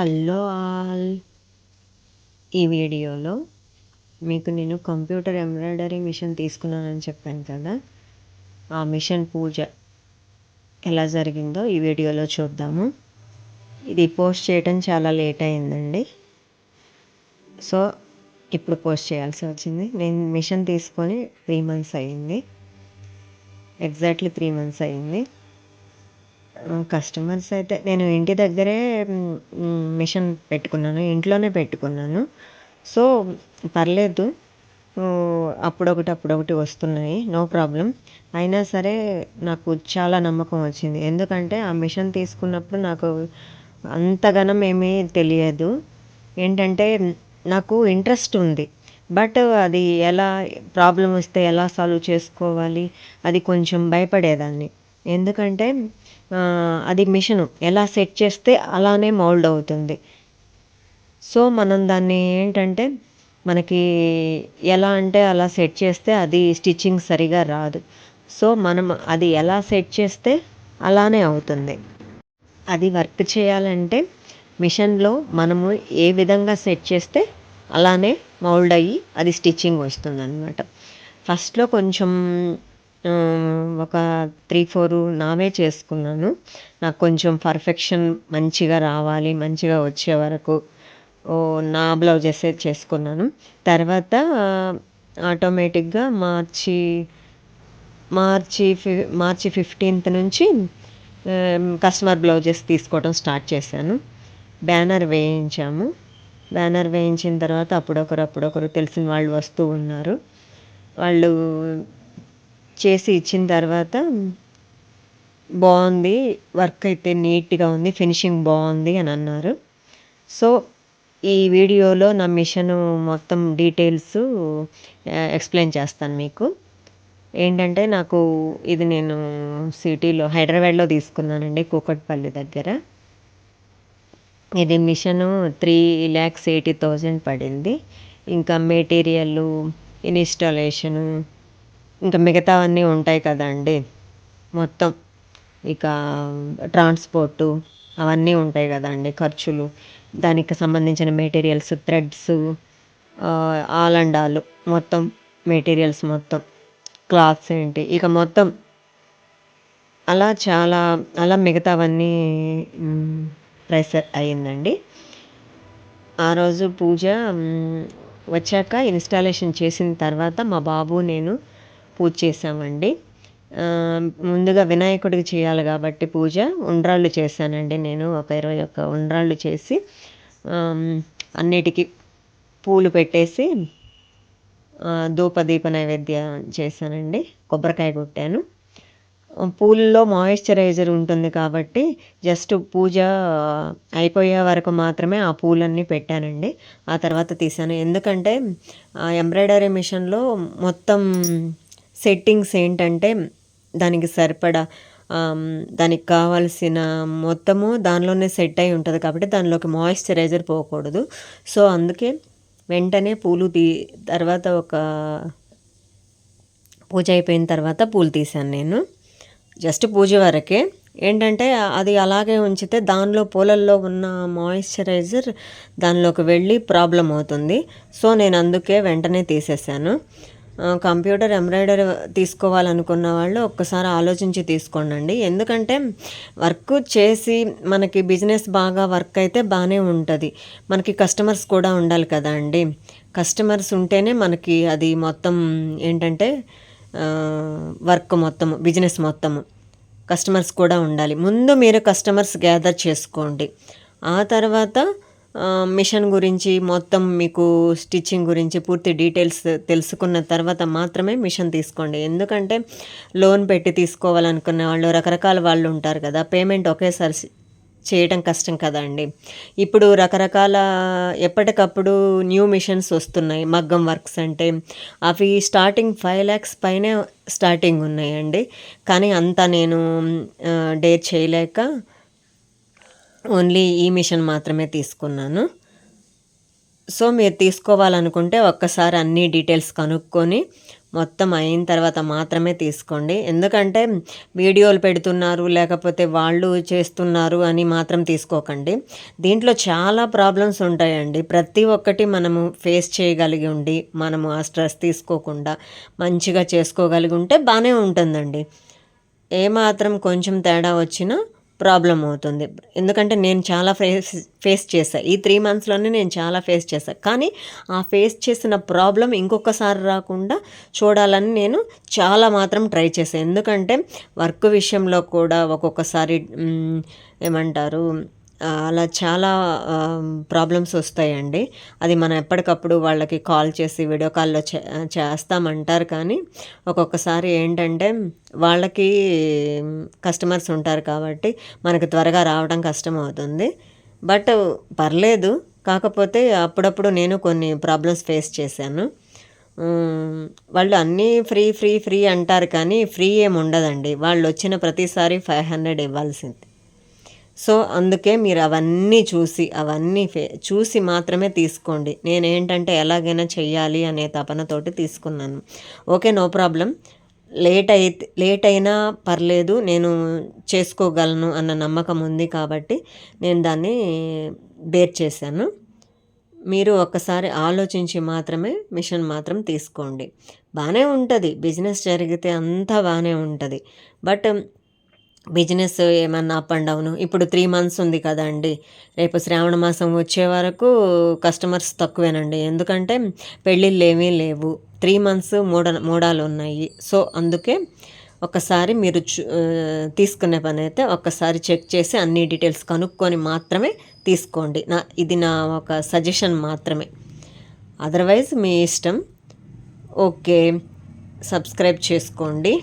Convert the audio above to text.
Hello all. ఈ వీడియోలో మీకు నేను కంప్యూటర్ ఎంబ్రాయిడరీ మిషన్ తీసుకున్నానని చెప్పాను కదా ఆ మిషన్ పూజ ఎలా జరిగిందో ఈ వీడియోలో చూద్దాము. ఇది పోస్ట్ చేయడం చాలా లేట్ అయిందండి. సో ఇప్పుడు పోస్ట్ చేయాల్సి వచ్చింది. నేను మిషన్ తీసుకొని త్రీ మంత్స్ అయ్యింది ఎగ్జాక్ట్లీ త్రీ మంత్స్ అయ్యింది కస్టమర్స్ అయితే నేను ఇంటి దగ్గరే మిషన్ పెట్టుకున్నాను ఇంట్లోనే పెట్టుకున్నాను. సో పర్లేదు. అప్పుడొకటి అప్పుడొకటి వస్తున్నాయి. No problem. అయినా సరే నాకు చాలా నమ్మకం వచ్చింది. ఎందుకంటే ఆ మిషన్ తీసుకున్నప్పుడు నాకు అంతగానం ఏమీ తెలియదు. ఏంటంటే నాకు ఇంట్రెస్ట్ ఉంది. బట్ అది ఎలా ప్రాబ్లం వస్తే ఎలా సాల్వ్ చేసుకోవాలి? అది కొంచెం భయపడేదాన్ని. ఎందుకంటే అది మిషను. ఎలా సెట్ చేస్తే అలానే మౌల్డ్ అవుతుంది. సో మనం దాన్ని ఏంటంటే మనకి ఎలా అంటే అలా సెట్ చేస్తే అది స్టిచ్చింగ్ సరిగా రాదు. సో మనం అది ఎలా సెట్ చేస్తే అలానే అవుతుంది. అది వర్క్ చేయాలంటే మిషన్లో మనము ఏ విధంగా సెట్ చేస్తే అలానే మౌల్డ్ అయ్యి అది స్టిచ్చింగ్ వస్తుంది అనమాట ఫస్ట్లో కొంచెం ఒక త్రీ ఫోర్ నావే చేసుకున్నాను. నాకు కొంచెం పర్ఫెక్షన్ మంచిగా రావాలి మంచిగా వచ్చే వరకు నా బ్లౌజెసే చేసుకున్నాను. తర్వాత ఆటోమేటిక్గా మార్చి మార్చి ఫి మార్చి ఫిఫ్టీన్త్ నుంచి కస్టమర్ బ్లౌజెస్ తీసుకోవడం స్టార్ట్ చేశాను. బ్యానర్ వేయించాము. బ్యానర్ వేయించిన తర్వాత అప్పుడొకరు అప్పుడొకరు తెలిసిన వాళ్ళు వస్తూ ఉన్నారు. వాళ్ళు చేసి ఇచ్చిన తర్వాత బాగుంది వర్క్ అయితే నీట్గా ఉంది ఫినిషింగ్ బాగుంది అని అన్నారు. సో ఈ వీడియోలో నా మిషన్ మొత్తం డీటెయిల్స్ ఎక్స్ప్లెయిన్ చేస్తాను మీకు. ఏంటంటే నాకు ఇది నేను సిటీలో హైదరాబాద్లో తీసుకున్నానండి కూకట్పల్లి దగ్గర. ఇది machine three lakhs eighty thousand పడింది. ఇంకా మెటీరియల్ ఇన్స్టాలేషను ఇంకా మిగతావన్నీ ఉంటాయి కదండి. మొత్తం ఇక ట్రాన్స్పోర్టు అవన్నీ ఉంటాయి కదండి ఖర్చులు. దానికి సంబంధించిన మెటీరియల్స్ థ్రెడ్స్ ఆలండాలు మొత్తం మెటీరియల్స్ మొత్తం. క్లాత్స్ ఏంటి ఇక మొత్తం అలా చాలా అలా మిగతావన్నీ ప్రైస్ అయ్యిందండి. ఆ రోజు పూజ వచ్చాక ఇన్స్టాలేషన్ చేసిన తర్వాత మా బాబు నేను పూజ చేసామండి ముందుగా వినాయకుడికి చేయాలి కాబట్టి పూజ ఉండ్రాళ్ళు చేశానండి నేను ఒక ఇరవై ఒక్క ఉండ్రాళ్ళు చేసి అన్నిటికీ పూలు పెట్టేసి ధూపదీప నైవేద్యం చేశానండి. కొబ్బరికాయ కొట్టాను. పూల్లో మాయిశ్చరైజర్ ఉంటుంది కాబట్టి జస్ట్ పూజ అయిపోయే వరకు మాత్రమే ఆ పూలన్నీ పెట్టానండి. ఆ తర్వాత తీసాను ఎందుకంటే ఎంబ్రాయిడరీ మిషన్లో మొత్తం సెట్టింగ్స్ ఏంటంటే దానికి సరిపడా దానికి కావాల్సిన మొత్తము దానిలోనే సెట్ అయి ఉంటుంది కాబట్టి దానిలోకి మాయిశ్చరైజర్ పోకూడదు. సో అందుకే వెంటనే పూలు తీ తర్వాత ఒక పూజ అయిపోయిన తర్వాత పూలు తీశాను నేను. జస్ట్ పూజ వరకే. ఏంటంటే అది అలాగే ఉంచితే దానిలో పూలల్లో ఉన్న మాయిశ్చరైజర్ దానిలోకి వెళ్ళి ప్రాబ్లం అవుతుంది. సో నేను అందుకే వెంటనే తీసేసాను కంప్యూటర్ ఎంబ్రాయిడరీ తీసుకోవాలనుకున్న వాళ్ళు ఒక్కసారి ఆలోచించి తీసుకోండి ఎందుకంటే వర్క్ చేసి మనకి బిజినెస్ బాగా వర్క్ అయితే బాగానే ఉంటుంది. మనకి కస్టమర్స్ కూడా ఉండాలి కదా అండి. కస్టమర్స్ ఉంటేనే మనకి అది మొత్తం ఏంటంటే వర్క్ మొత్తము బిజినెస్ మొత్తము కస్టమర్స్ కూడా ఉండాలి. ముందు మీరు కస్టమర్స్ గ్యాదర్ చేసుకోండి. ఆ తర్వాత మిషన్ గురించి మొత్తం మీకు స్టిచ్చింగ్ గురించి పూర్తి డీటెయిల్స్ తెలుసుకున్న తర్వాత మాత్రమే మిషన్ తీసుకోండి. ఎందుకంటే లోన్ పెట్టి తీసుకోవాలనుకునే వాళ్ళు రకరకాల వాళ్ళు ఉంటారు కదా పేమెంట్ ఒకేసారి చేయడం కష్టం కదండి ఇప్పుడు రకరకాల ఎప్పటికప్పుడు న్యూ మిషన్స్ వస్తున్నాయి. మగ్గం వర్క్స్ అంటే అవి స్టార్టింగ్ ఫైవ్ ల్యాక్స్ పైనే స్టార్టింగ్ ఉన్నాయండి. కానీ అంతా నేను డేర్ చేయలేక ఓన్లీ ఈ మిషన్ మాత్రమే తీసుకున్నాను. సో మీరు తీసుకోవాలనుకుంటే ఒక్కసారి అన్ని డీటెయిల్స్ కనుక్కొని మొత్తం అయిన తర్వాత మాత్రమే తీసుకోండి. ఎందుకంటే వీడియోలు పెడుతున్నారు లేకపోతే వాళ్ళు చేస్తున్నారు అని మాత్రం తీసుకోకండి. దీంట్లో చాలా ప్రాబ్లమ్స్ ఉంటాయండి. ప్రతి ఒక్కటి మనము ఫేస్ చేయగలిగి ఉండి మనము ఆ స్ట్రెస్ తీసుకోకుండా మంచిగా చేసుకోగలిగి ఉంటే బాగానే ఉంటుందండి. ఏమాత్రం కొంచెం తేడా వచ్చినా ప్రాబ్లం అవుతుంది. ఎందుకంటే నేను చాలా ఫేస్ ఫేస్ చేశాను ఈ త్రీ మంత్స్లోనే నేను చాలా ఫేస్ చేశాను కానీ ఆ ఫేస్ చేసిన ప్రాబ్లం ఇంకొకసారి రాకుండా చూడాలని నేను చాలా మాత్రం ట్రై చేశాను ఎందుకంటే వర్క్ విషయంలో కూడా ఒక్కొక్కసారి ఏమంటారు అలా చాలా ప్రాబ్లమ్స్ వస్తాయండి. అది మనం ఎప్పటికప్పుడు వాళ్ళకి కాల్ చేసి వీడియో కాల్లో చే చేస్తామంటారు కానీ ఒక్కొక్కసారి ఏంటంటే వాళ్ళకి కస్టమర్స్ ఉంటారు కాబట్టి మనకు త్వరగా రావడం కష్టం అవుతుంది బట్ పర్లేదు. కాకపోతే అప్పుడప్పుడు నేను కొన్ని ప్రాబ్లమ్స్ ఫేస్ చేశాను. వాళ్ళు అన్నీ ఫ్రీ ఫ్రీ ఫ్రీ అంటారు కానీ ఫ్రీ ఏమి ఉండదండి. వాళ్ళు వచ్చిన ప్రతిసారి ఫైవ్ హండ్రెడ్ ఇవ్వాల్సింది. సో అందుకే మీరు అవన్నీ చూసి అవన్నీ ఫే చూసి మాత్రమే తీసుకోండి. నేను ఏంటంటే ఎలాగైనా చెయ్యాలి అనే తపనతోటి తీసుకున్నాను. Okay no problem. లేట్ అయితే లేట్ అయినా పర్లేదు నేను చేసుకోగలను అన్న నమ్మకం ఉంది కాబట్టి నేను దాన్ని బేర్ చేశాను. మీరు ఒక్కసారి ఆలోచించి మాత్రమే మిషన్ మాత్రం తీసుకోండి. బాగానే ఉంటుంది. బిజినెస్ జరిగితే అంతా బాగానే ఉంటుంది. బట్ బిజినెస్ ఏమన్నా అప్ అండ్ డౌన్? ఇప్పుడు త్రీ మంత్స్ ఉంది కదండి. రేపు శ్రావణ మాసం వచ్చే వరకు కస్టమర్స్ తక్కువేనండి. ఎందుకంటే పెళ్ళిళ్ళు ఏమీ లేవు. త్రీ మంత్స్ మూడ మూడాలు ఉన్నాయి. సో అందుకే ఒకసారి మీరు చూ తీసుకునే పని అయితే ఒక్కసారి చెక్ చేసి అన్ని డీటెయిల్స్ కనుక్కొని మాత్రమే తీసుకోండి. నా ఇది నా ఒక సజెషన్ మాత్రమే. అదర్వైజ్ మీ ఇష్టం. ఓకే. సబ్స్క్రైబ్ చేసుకోండి.